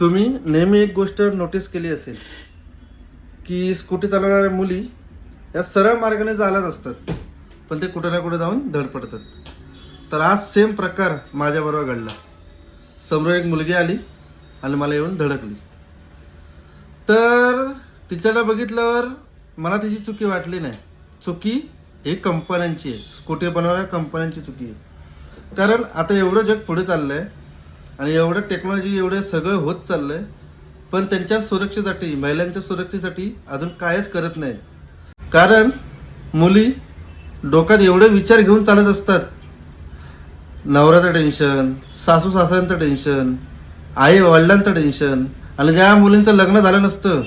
तुम्ही नेहमी एक गोष्ट नोटीस केली असेल की स्कूटी चालवणाऱ्या मुली या सरळ मार्गाने चालत असतात पण ते कुठे ना कुठे जाऊन धडपडतात तर आज सेम प्रकार माझ्याबरोबर घडला. समोर एक मुलगी आली आणि मला येऊन धडकली. तर तिच्याला बघितल्यावर मला तिची चुकी वाटली नाही. चुकी ही कंपन्यांची आहे. स्कूटी बनवणाऱ्या कंपन्यांची चुकी आहे. कारण आता एवढं जग पुढे आहे आणि एवढं टेक्नॉलॉजी एवढं सगळं होत चाललंय पण त्यांच्या सुरक्षेसाठी महिलांच्या सुरक्षेसाठी अजून कायच करत नाही कारण मुली डोक्यात एवढे विचार घेऊन चालत असतात. नवऱ्याचं टेन्शन सासू सासऱ्यांचं टेन्शन आई वडिलांचं टेन्शन आणि ज्या मुलींचं लग्न झालं नसतं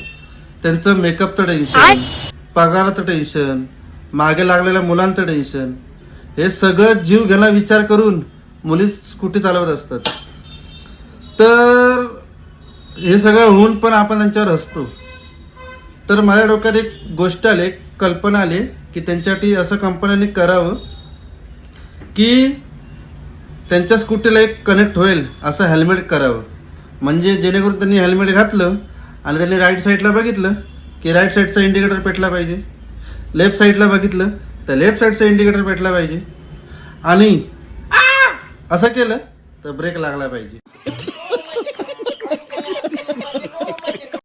त्यांचं मेकअपचं टेन्शन पगाराचं टेन्शन मागे लागलेल्या मुलांचं टेन्शन हे सगळं जीव घेणा विचार करून मुली स्कूटी चालवत असतात. तर हे सगळं होऊन पण आपण त्यांच्यावर हसतो तर माझ्या डोक्यात एक गोष्ट आली एक कल्पना आली की त्यांच्यासाठी असं कंपन्यांनी करावं की त्यांच्या स्कूटीला एक कनेक्ट होईल असं हेल्मेट करावं. म्हणजे जेणेकरून त्यांनी हेल्मेट घातलं आणि त्यांनी राईट साईडला बघितलं की राईट साईडचा इंडिकेटर पेटला पाहिजे. लेफ्ट साईडला बघितलं तर लेफ्ट साईडचा इंडिकेटर पेटला पाहिजे. आणि असं केलं तर ब्रेक लागला पाहिजे.